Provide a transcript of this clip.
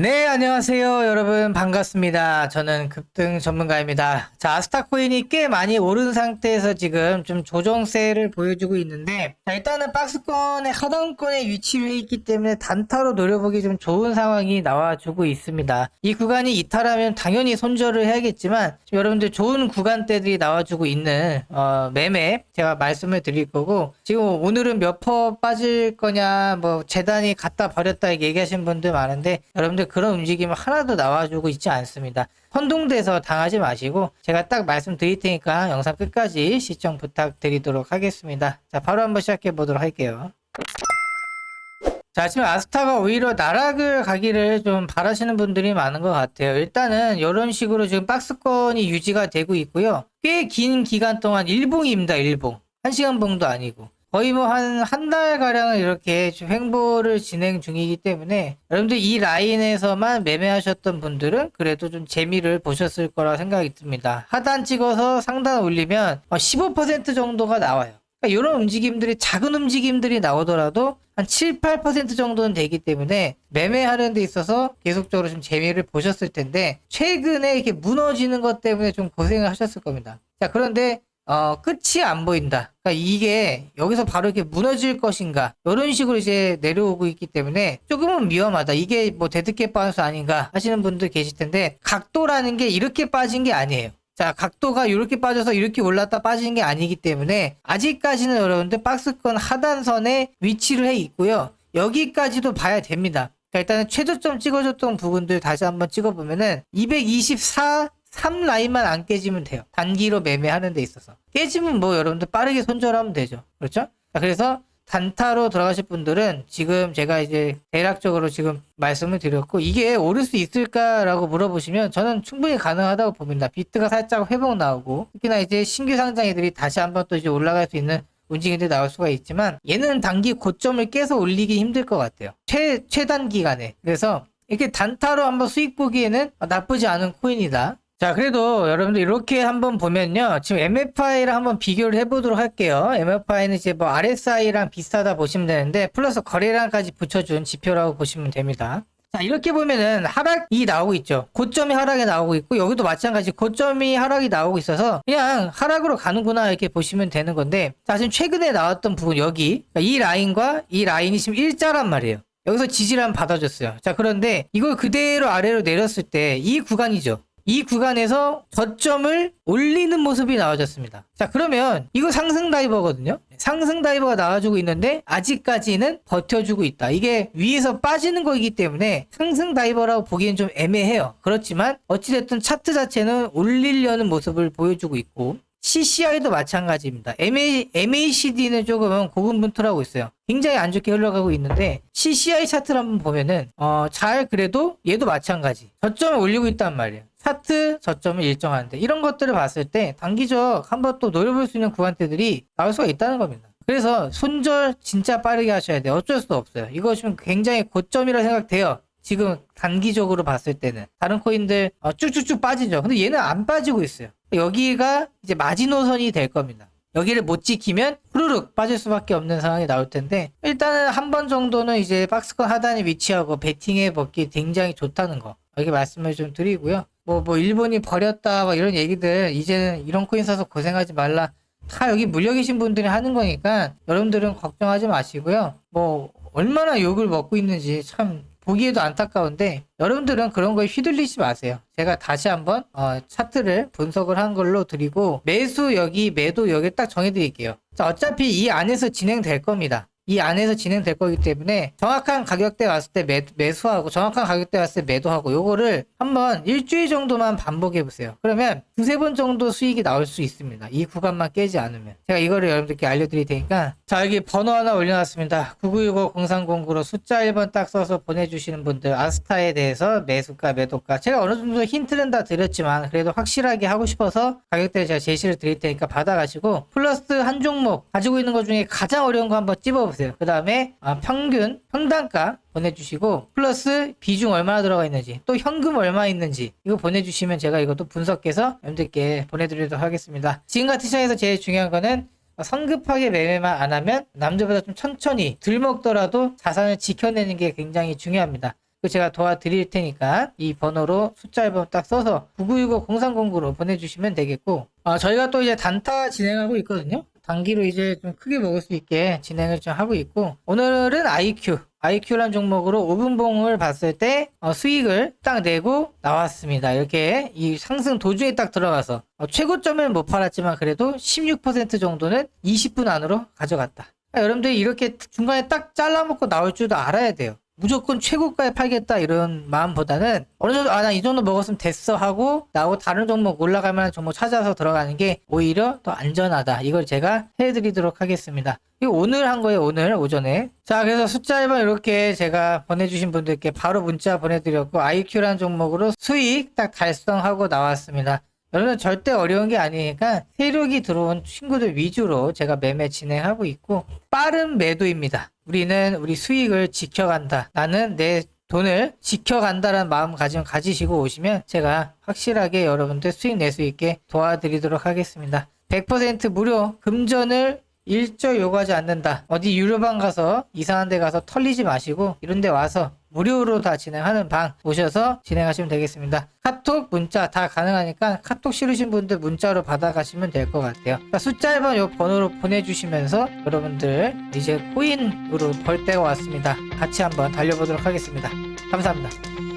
네, 안녕하세요. 여러분, 반갑습니다. 저는 급등 전문가입니다. 자, 아스타 코인이 꽤 많이 오른 상태에서 지금 좀 조정세를 보여주고 있는데, 자, 일단은 박스권의 하단권에 위치를 해 있기 때문에 단타로 노려보기 좀 좋은 상황이 나와주고 있습니다. 이 구간이 이탈하면 당연히 손절을 해야겠지만, 여러분들 좋은 구간대들이 나와주고 있는, 어, 매매, 제가 말씀을 드릴 거고, 지금 오늘은 몇 퍼 빠질 거냐, 뭐, 재단이 갖다 버렸다 얘기하신 분들 많은데, 여러분들 그런 움직임 하나도 나와주고 있지 않습니다. 혼동돼서 당하지 마시고 제가 딱 말씀드릴 테니까 영상 끝까지 시청 부탁드리도록 하겠습니다. 자, 바로 한번 시작해 보도록 할게요. 자, 지금 아스타가 오히려 나락을 가기를 좀 바라시는 분들이 많은 것 같아요. 일단은 이런 식으로 지금 박스권이 유지가 되고 있고요. 꽤 긴 기간 동안 일봉입니다, 일봉. 한 시간 봉도 아니고. 거의 뭐 한 한 달 가량은 이렇게 좀 횡보를 진행 중이기 때문에 여러분들 이 라인에서만 매매하셨던 분들은 그래도 좀 재미를 보셨을 거라 생각이 듭니다. 하단 찍어서 상단 올리면 15% 정도가 나와요. 그러니까 이런 움직임들이 작은 움직임들이 나오더라도 한 7, 8% 정도는 되기 때문에 매매하는 데 있어서 계속적으로 좀 재미를 보셨을 텐데 최근에 이렇게 무너지는 것 때문에 좀 고생을 하셨을 겁니다. 자 그런데 어, 끝이 안 보인다. 그러니까 이게 여기서 바로 이렇게 무너질 것인가. 이런 식으로 이제 내려오고 있기 때문에 조금은 위험하다. 이게 뭐 데드캣 바운스 아닌가 하시는 분들 계실 텐데 각도라는 게 이렇게 빠진 게 아니에요. 자, 각도가 이렇게 빠져서 이렇게 올랐다 빠지는 게 아니기 때문에 아직까지는 여러분들 박스권 하단선에 위치를 해 있고요. 여기까지도 봐야 됩니다. 자, 일단은 최저점 찍어줬던 부분들 다시 한번 찍어보면은 224 3 라인만 안 깨지면 돼요. 단기로 매매하는 데 있어서. 깨지면 뭐 여러분들 빠르게 손절하면 되죠. 그렇죠? 자, 그래서 단타로 들어가실 분들은 지금 제가 이제 대략적으로 지금 말씀을 드렸고 이게 오를 수 있을까라고 물어보시면 저는 충분히 가능하다고 봅니다. 비트가 살짝 회복 나오고 특히나 이제 신규 상장 애들이 다시 한번 또 이제 올라갈 수 있는 움직임들이 나올 수가 있지만 얘는 단기 고점을 깨서 올리기 힘들 것 같아요. 최, 최단 기간에. 그래서 이렇게 단타로 한번 수익 보기에는 나쁘지 않은 코인이다. 자, 그래도 여러분들 이렇게 한번 보면요. 지금 MFI를 한번 비교를 해보도록 할게요. MFI는 이제 뭐 RSI랑 비슷하다 보시면 되는데, 플러스 거래량까지 붙여준 지표라고 보시면 됩니다. 자, 이렇게 보면은 하락이 나오고 있죠. 고점이 하락이 나오고 있고, 여기도 마찬가지 고점이 하락이 나오고 있어서, 그냥 하락으로 가는구나, 이렇게 보시면 되는 건데, 자, 지금 최근에 나왔던 부분, 여기, 그러니까 이 라인과 이 라인이 지금 일자란 말이에요. 여기서 지지를 받아줬어요. 자, 그런데 이걸 그대로 아래로 내렸을 때, 이 구간이죠. 이 구간에서 저점을 올리는 모습이 나와졌습니다. 자, 그러면 이거 상승 다이버거든요. 상승 다이버가 나와주고 있는데 아직까지는 버텨주고 있다. 이게 위에서 빠지는 거이기 때문에 상승 다이버라고 보기엔 좀 애매해요. 그렇지만 어찌됐든 차트 자체는 올리려는 모습을 보여주고 있고 CCI도 마찬가지입니다. MA, MACD는 조금 고군분투하고 있어요. 굉장히 안 좋게 흘러가고 있는데 CCI 차트를 한번 보면은 어, 잘 그래도 얘도 마찬가지. 저점을 올리고 있단 말이에요. 차트 저점을 일정하는데 이런 것들을 봤을 때 단기적 한번 또 노려볼 수 있는 구간대들이 나올 수가 있다는 겁니다. 그래서 손절 진짜 빠르게 하셔야 돼요. 어쩔 수 없어요. 지금 굉장히 고점이라 생각돼요. 지금 단기적으로 봤을 때는 다른 코인들 어, 쭉쭉쭉 빠지죠. 근데 얘는 안 빠지고 있어요. 여기가 이제 마지노선이 될 겁니다. 여기를 못 지키면 후루룩 빠질 수밖에 없는 상황이 나올 텐데 일단은 한 번 정도는 이제 박스권 하단에 위치하고 베팅해 먹기 굉장히 좋다는 거 여기 말씀을 좀 드리고요. 뭐, 뭐, 일본이 버렸다, 뭐, 이런 얘기들, 이제는 이런 코인 사서 고생하지 말라. 다 여기 물려 계신 분들이 하는 거니까, 여러분들은 걱정하지 마시고요. 뭐, 얼마나 욕을 먹고 있는지 참, 보기에도 안타까운데, 여러분들은 그런 거에 휘둘리지 마세요. 제가 다시 한번, 어, 차트를 분석을 한 걸로 드리고, 매수 여기, 매도 여기 딱 정해드릴게요. 자, 어차피 이 안에서 진행될 겁니다. 이 안에서 진행될 거기 때문에 정확한 가격대 왔을 때 매, 매수하고 정확한 가격대 왔을 때 매도하고 요거를 한번 일주일 정도만 반복해 보세요. 그러면 두세 번 정도 수익이 나올 수 있습니다. 이 구간만 깨지 않으면. 제가 이거를 여러분들께 알려드릴 테니까 자 여기 번호 하나 올려놨습니다. 9965-0309로 숫자 1번 딱 써서 보내주시는 분들 아스타에 대해서 매수가 매도가 제가 어느 정도 힌트는 다 드렸지만 그래도 확실하게 하고 싶어서 가격대를 제가 제시를 드릴 테니까 받아가시고 플러스 한 종목 가지고 있는 것 중에 가장 어려운 거 한번 찝어 보세요. 그 다음에 평균 평단가 보내주시고 플러스 비중 얼마나 들어가 있는지 또 현금 얼마 있는지 이거 보내주시면 제가 이것도 분석해서 여러분들께 보내드리도록 하겠습니다. 지금 같은 시장에서 제일 중요한 거는 성급하게 매매만 안 하면 남들보다 좀 천천히 들 먹더라도 자산을 지켜내는 게 굉장히 중요합니다. 그 제가 도와드릴 테니까 이 번호로 숫자 앨범 딱 써서 9965-0309로 보내주시면 되겠고 아, 저희가 또 이제 단타 진행하고 있거든요. 단기로 이제 좀 크게 먹을 수 있게 진행을 좀 하고 있고 오늘은 IQ IQ란 종목으로 5분봉을 봤을 때 어, 수익을 딱 내고 나왔습니다. 이렇게 이 상승 도중에 딱 들어가서 어, 최고점을 못 팔았지만 그래도 16% 정도는 20분 안으로 가져갔다. 아, 여러분들이 이렇게 중간에 딱 잘라먹고 나올 줄도 알아야 돼요. 무조건 최고가에 팔겠다 이런 마음보다는 어느 정도 아 나 이 정도 먹었으면 됐어 하고 나하고 다른 종목 올라갈 만한 종목 찾아서 들어가는 게 오히려 더 안전하다. 이걸 제가 해드리도록 하겠습니다. 이거 오늘 한 거예요 오늘 오전에. 자 그래서 숫자 1번 이렇게 제가 보내주신 분들께 바로 문자 보내드렸고 IQ라는 종목으로 수익 딱 달성하고 나왔습니다 여러분 절대 어려운 게 아니니까 세력이 들어온 친구들 위주로 제가 매매 진행하고 있고 빠른 매도입니다. 우리는 우리 수익을 지켜간다. 나는 내 돈을 지켜간다라는 마음가짐 가지시고 오시면 제가 확실하게 여러분들 수익 낼 수 있게 도와드리도록 하겠습니다. 100% 무료 금전을 일절 요구하지 않는다. 어디 유료방 가서 이상한 데 가서 털리지 마시고 이런 데 와서 무료로 다 진행하는 방 오셔서 진행하시면 되겠습니다. 카톡, 문자 다 가능하니까 카톡 싫으신 분들 문자로 받아가시면 될 것 같아요. 그러니까 숫자 1번 요 번호로 보내주시면서 여러분들 이제 코인으로 벌 때가 왔습니다. 같이 한번 달려보도록 하겠습니다. 감사합니다.